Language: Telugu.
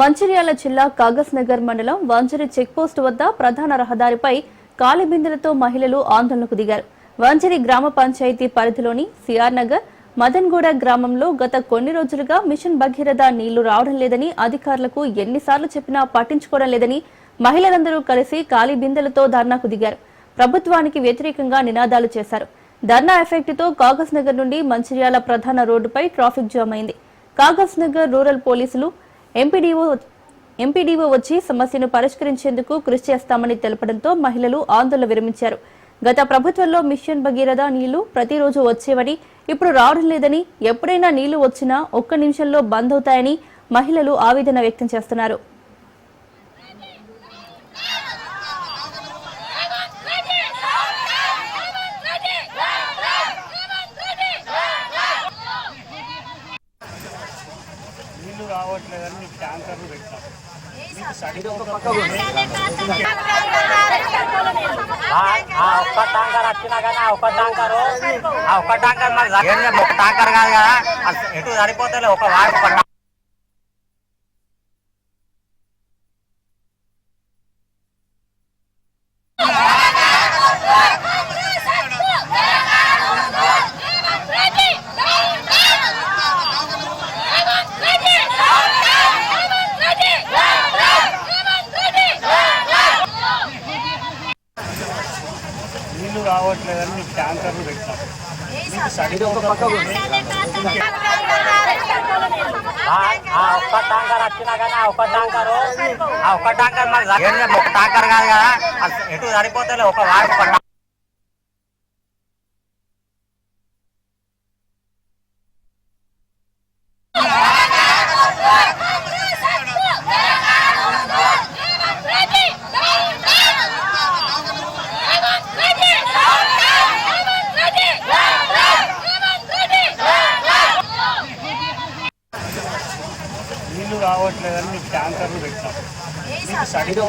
మంచిర్యాల జిల్లా కాగస్ నగర్ మండలం వంజరి చెక్పోస్ట్ వద్ద ప్రధాన రహదారిపై కాలిబిందెలతో మహిళలు ఆందోళనకు దిగారు. వంజరి గ్రామ పంచాయతీ పరిధిలోని సిఆర్ నగర్ మదన్గూడ గ్రామంలో గత కొన్ని రోజులుగా మిషన్ భగీరథ నీళ్ళు రావడం లేదని అధికారులకు ఎన్నిసార్లు చెప్పినా పట్టించుకోవడం లేదని మహిళలందరూ కలిసి కాలి బిందెలతో ధర్నాకు దిగారు. ప్రభుత్వానికి వ్యతిరేకంగా నినాదాలు చేశారు. ధర్నా ఎఫెక్ట్తో కాగస్ నగర్ నుండి మంచిర్యాల ప్రధాన రోడ్డుపై ట్రాఫిక్ జామ్ అయింది. కాగస్ నగర్ రూరల్ పోలీసులు ఎంపీడీఓ ఎంపీడీఓ వచ్చి సమస్యను పరిష్కరించేందుకు కృషి చేస్తామని తెలపడంతో మహిళలు ఆందోళన విరమించారు. గత ప్రభుత్వంలో మిషన్ భగీరథ నీళ్ళు ప్రతిరోజు వచ్చేవని ఇప్పుడు రావడం లేదని ఎప్పుడైనా నీళ్ళు వచ్చినా ఒక్క నిమిషంలో బంద్ అవుతాయని మహిళలు ఆవేదన వ్యక్తం చేస్తున్నారు. నీళ్ళు రావట్లేదని మీకు ట్యాంకర్లు పెట్టాం ఒక్క ట్యాంకర్ వచ్చినా కానీ ఆ ఒక్క ట్యాంకర్ ఆ ఒక్క ట్యాంకర్ మరి ఏం చేయం, ఒక ట్యాంకర్ కాదు కదా? ఎటు సరిపోతే ఒక వాడు ఒక రావట్లేదని మీకు ట్యాంకర్లు పెట్టాం మీకు సరిగ్గా ఆ ఆ ఒక్క ట్యాంకర్ వచ్చినా కానీ ఆ ఒక్క ట్యాంకర్ ఆ ఒక్క ట్యాంకర్ మరి ఒక కాదు కదా. ఎటు సరిపోతే ఒక వాడు నీళ్ళు రావట్లేదని మీకు ట్యాంకర్లు పెట్టాం మీకు సరిగ్గా